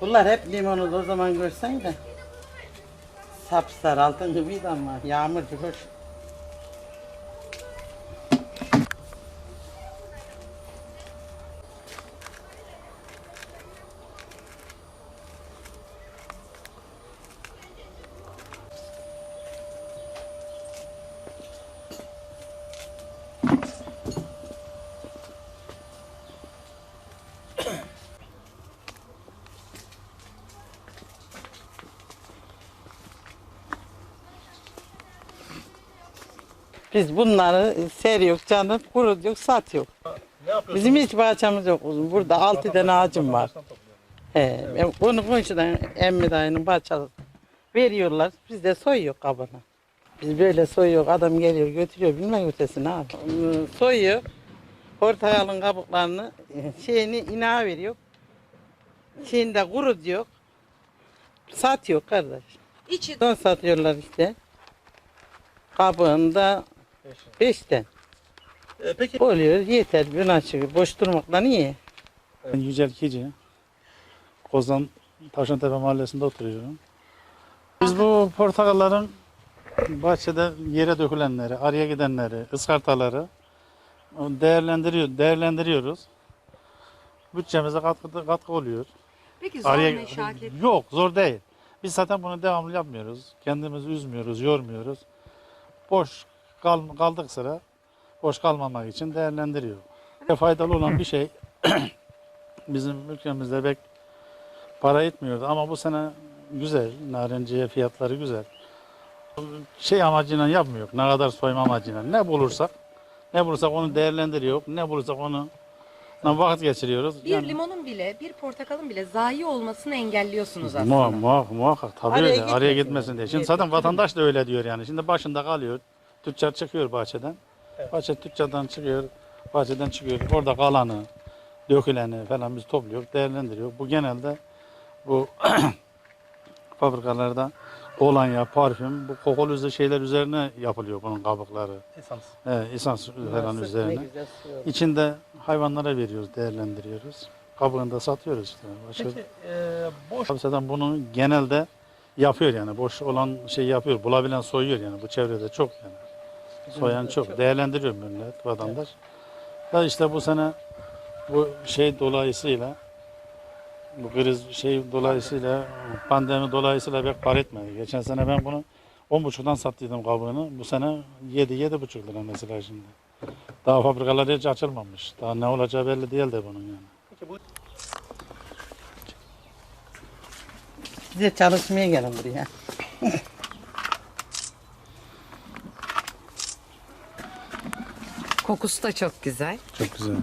Bunlar hep limonu o zaman görsen de. Sapsarı altın gibiydi ama yağmurcu hoş. Biz bunları seriyoruz canım, kurutuyoruz, satıyoruz. Ne yapıyorsun? Bizim hiç bahçemiz yok uzun. Burada altı tane ağacım var. He, bunu komşudan emmi dayının bahçesi veriyorlar. Biz de soyuyor kabını. Biz böyle soyuyor. Adam geliyor götürüyor. Bilmem ötesini abi. Soyuyor. Portakalın kabuklarını şeyini inağa veriyor. Şeyini de kurutuyor. Satıyor kardeş. İçi Son satıyorlar işte. Kabığında beşten. Ee, peki Oluyor yeter gün açık. Boş durmakla niye? Ben Yücel Kici. Kozan Tavşantepe mahallesinde oturuyorum. Biz bu portakalların bahçede yere dökülenleri, araya gidenleri, ıskartaları değerlendiriyor, değerlendiriyoruz. Bütçemize katkı, katkı oluyor. peki zor Araya, meşakkat. yok zor değil. Biz zaten bunu devamlı yapmıyoruz. Kendimizi üzmüyoruz, yormuyoruz. Boş kal, kaldık sıra boş kalmamak için değerlendiriyor. Ve faydalı olan bir şey bizim ülkemizde pek para etmiyordu ama bu sene güzel. Narenciye fiyatları güzel. Şey amacıyla yapmıyor. Ne kadar soyma amacıyla. Ne bulursak ne bulursak onu değerlendiriyor. Ne bulursak onu vakit geçiriyoruz. Bir Yani- limonun bile, bir portakalın bile zayi olmasını engelliyorsunuz aslında. Muhakkak, muhakkak. Tabii Araya öyle. gitmesin Araya gitmesin diye. Şimdi Evet, zaten vatandaş da öyle diyor yani. Şimdi başında kalıyor. Tüccar çıkıyor bahçeden. Bahçe tüccardan çıkıyor. Bahçeden çıkıyor. Orada kalanı, döküleni falan biz topluyor, değerlendiriyor. Bu genelde bu fabrikalarda kolonya, parfüm, bu kokolüzlü şeyler üzerine yapılıyor bunun kabukları. esans. Evet, esans falan Ne üzerine. güzel. İçinde hayvanlara veriyoruz, değerlendiriyoruz. Kabuğunu da satıyoruz işte. Başka Peki e, boş zaten bunu genelde yapıyor yani. Boş olan şey yapıyor. Bulabilen soyuyor yani. Bu çevrede çok yani. Soyan çok. Değerlendiriyor millet, vatandaş. Da işte bu sene bu şey dolayısıyla bu kriz şey dolayısıyla pandemi dolayısıyla pek par etmedi. Geçen sene ben bunu 10.5'dan sattıydım kabuğunu. Bu sene 7 7.5 lira mesela şimdi. Daha fabrikalar hiç açılmamış. Daha ne olacağı belli değil de bunun yani. peki bu Bize çalışmaya gelin buraya. Kokusu da çok güzel. Çok güzel.